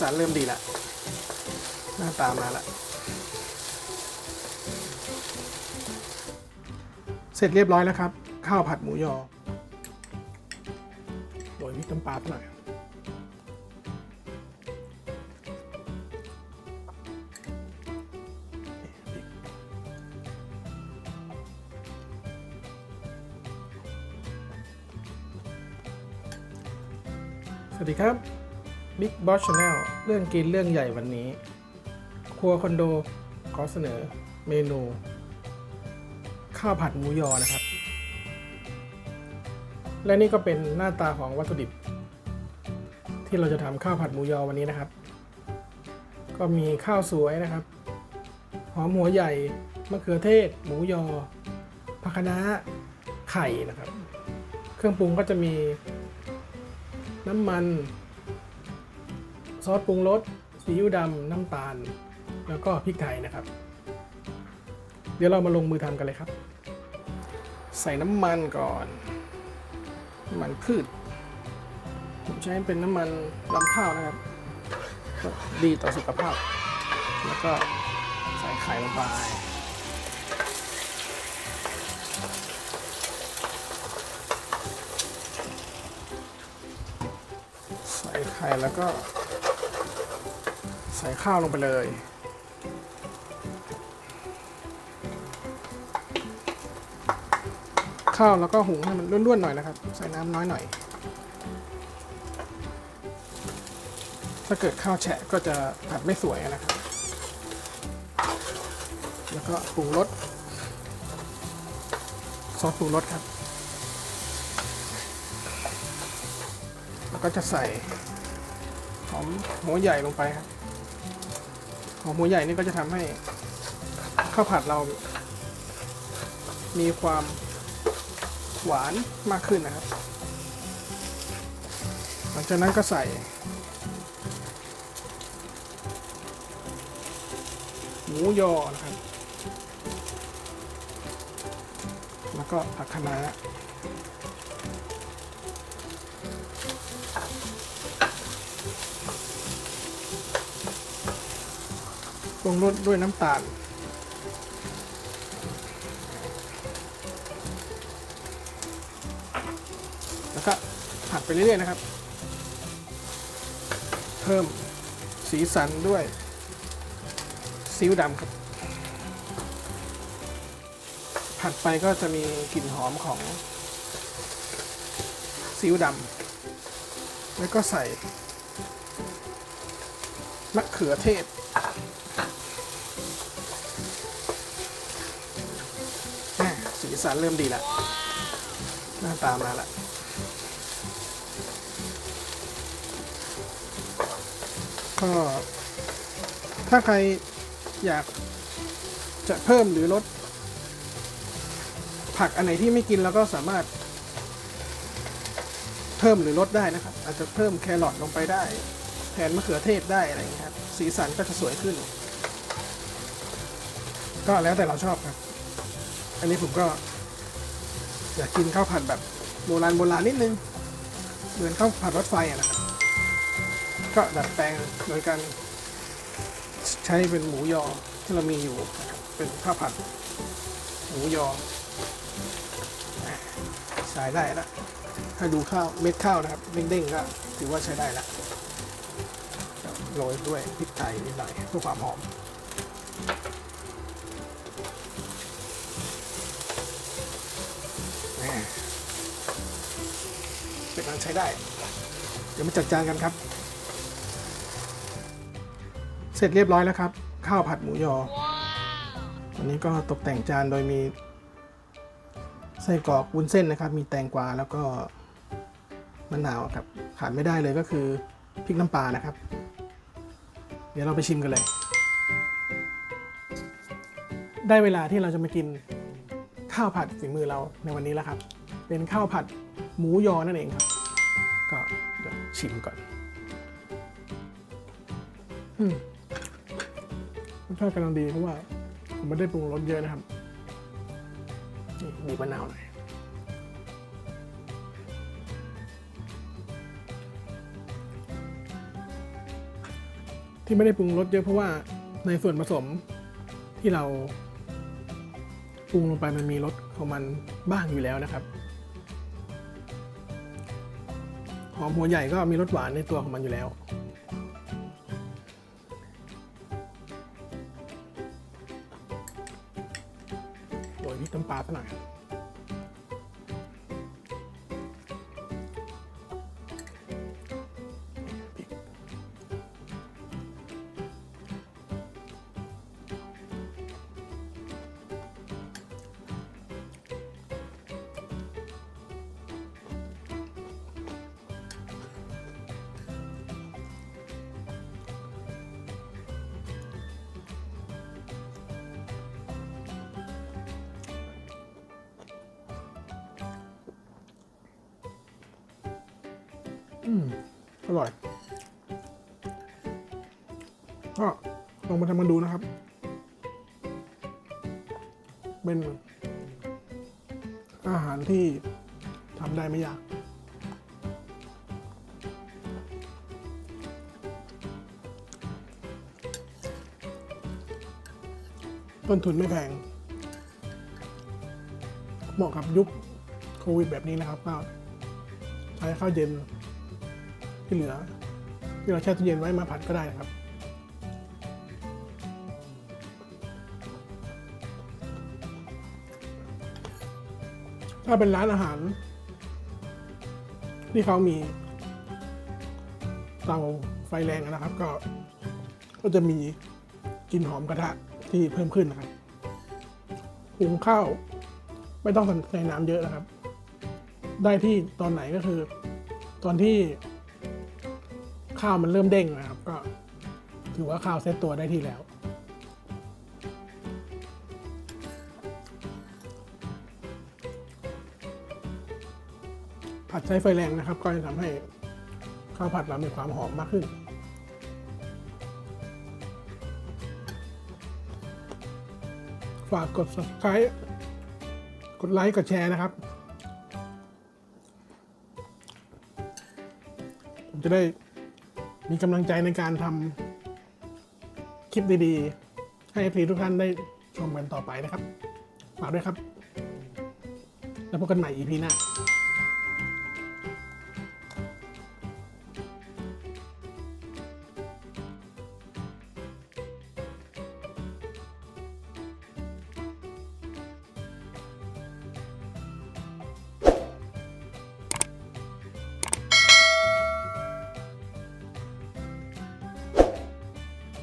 สันเริ่มดีละหน้าตามาละ เสร็จเรียบร้อยแล้วครับ ข้าวผัดหมูยอโรยพริกน้ำปลาหน่อยสวัสดีครับ Big Boss Channel เรื่องกินเรื่องใหญ่วันนี้ ครัวคอนโดขอเสนอเมนู ข้าวผัดหมูยอนะครับ และนี่ก็เป็นหน้าตาของวัตถุดิบ ที่เราจะทำข้าวผัดหมูยอวันนี้นะครับ ก็มีข้าวสวยนะครับ หอมหัวใหญ่มะเขือเทศ หมูยอผักคะน้าไข่นะครับ เครื่องปรุงก็จะมีน้ำมัน ซอสปรุงรสซีอิ๊วดำน้ำตาล แล้วก็พริกไทยนะครับ เดี๋ยวเรามาลงมือทำกันเลยครับ ใส่น้ำมันก่อนน้ำมันพืช ผมใช้เป็นน้ำมันลำข้าวนะครับ ดีต่อสุขภาพ แล้วก็ใส่ไข่ลงไปใส่ไข่แล้วก็ ส่ข้าวลงไปเลยข้าวแล้วก็หุงให้มันร่วนๆหน่อยนะครับ ใส่น้ำน้อยหน่อย ถ้าเกิดข้าวแฉะก็จะผัดไม่สวยนะครับ แล้วก็ปรุงรสซอสปรุงรสครับ แล้วก็จะใส่หอมหัวใหญ่ลงไปครับ หอมหัวใหญ่นี่ก็จะทำให้ข้าวผัดเรา มีความหวานมากขึ้นนะครับ หลังจากนั้นก็ใส่หมูยอนะครับ แล้วก็ผักคะน้า ปรุงรสด้วยน้ำตาล แล้วก็ผัดไปเรื่อยๆนะครับ เพิ่มสีสันด้วยซีอิ๊วดำครับ ผัดไปก็จะมีกลิ่นหอมของซีอิ๊วดำแล้วก็ใส่มะเขือเทศ สีสันเริ่มดีล้วหน้าตามาล้วก็ถ้าใครอยากจะเพิ่มหรือลดผักอันไหนที่ไม่กินแล้วก็สามารถ เพิ่มหรือลดได้นะครับ อาจจะเพิ่มแครอทลงไปได้ แทนมะเขือเทศได้อะไรอย่างเงี้ยครับ สีสันก็จะสวยขึ้น ก็แล้วแต่เราชอบครับ อันนี้ผมก็ อยากกินข้าวผัดแบบโบราณโบราณนิดนึง เหมือนข้าวผัดรถไฟอะนะครับ ก็ดัดแปลงโดยการใช้เป็นหมูยอที่เรามีอยู่นะครับเป็นข้าวผัดหมูยอใช้ได้ละถ้าดูข้าวเม็ดข้าวนะครับเด้งๆก็ถือว่าใช้ได้ละโรยด้วยพริกไทยนิดหน่อยเพื่อความหอม เป็นการใช้ได้ เดี๋ยวมาจัดจานกันครับ เสร็จเรียบร้อยแล้วครับ ข้าวผัดหมูยอ วันนี้ก็ตกแต่งจานโดยมีไส้กรอกวุ้นเส้นนะครับ มีแตงกวาแล้วก็มะนาวครับ ขาดไม่ได้เลยก็คือพริกน้ำปลานะครับ เดี๋ยวเราไปชิมกันเลย ได้เวลาที่เราจะมากินข้าวผัดฝีมือเราในวันนี้แล้วครับ เป็นข้าวผัดหมูยอนั่นเองครับ ชิมก่อนอืมรสชาติกำลังดีเพราะว่า ผมไม่ได้ปรุงรสเยอะนะครับนี่บีบมะนาวหน่อยที่ไม่ได้ปรุงรสเยอะเพราะว่าในส่วนผสมที่เราปรุงลงไปมันมีรสของมันบ้างอยู่แล้วนะครับ หอมหัวใหญ่ก็มีรสหวานในตัวของมันอยู่แล้วโรยพริกน้ำปลาสักหน่อย อืมอร่อย ก็ลองมาทำกันดูนะครับ เป็นอาหารที่ทำได้ไม่ยาก ต้นทุนไม่แพง เหมาะกับยุคโควิดแบบนี้นะครับก็ใช้ข้าวเย็น ที่เหลือที่เราแช่ตู้เย็นไว้มาผัดก็ได้นะครับ ถ้าเป็นร้านอาหาร ที่เขามีเตาไฟแรงนะครับ ก็ก็จะมีกลิ่นหอมกระทะที่เพิ่มขึ้นนะครับหุงข้าวไม่ต้องใส่น้ำเยอะนะครับ ได้ที่ตอนไหนก็คือ ตอนที่ ข้าวมันเริ่มเด้งนะครับ ก็ถือว่าข้าวเซตตัวได้ที่แล้ว ผัดใช้ไฟแรงนะครับ ก็จะทำให้ข้าวผัดเรามีความหอมมากขึ้นฝากกด subscribe กดไลค์ กดแชร์นะครับ ผมจะได้ มีกำลังใจในการทำคลิปดีๆ ให้พีทุกท่านได้ชมกันต่อไปนะครับ ฝากด้วยครับ แล้วพบกันใหม่ EP หน้า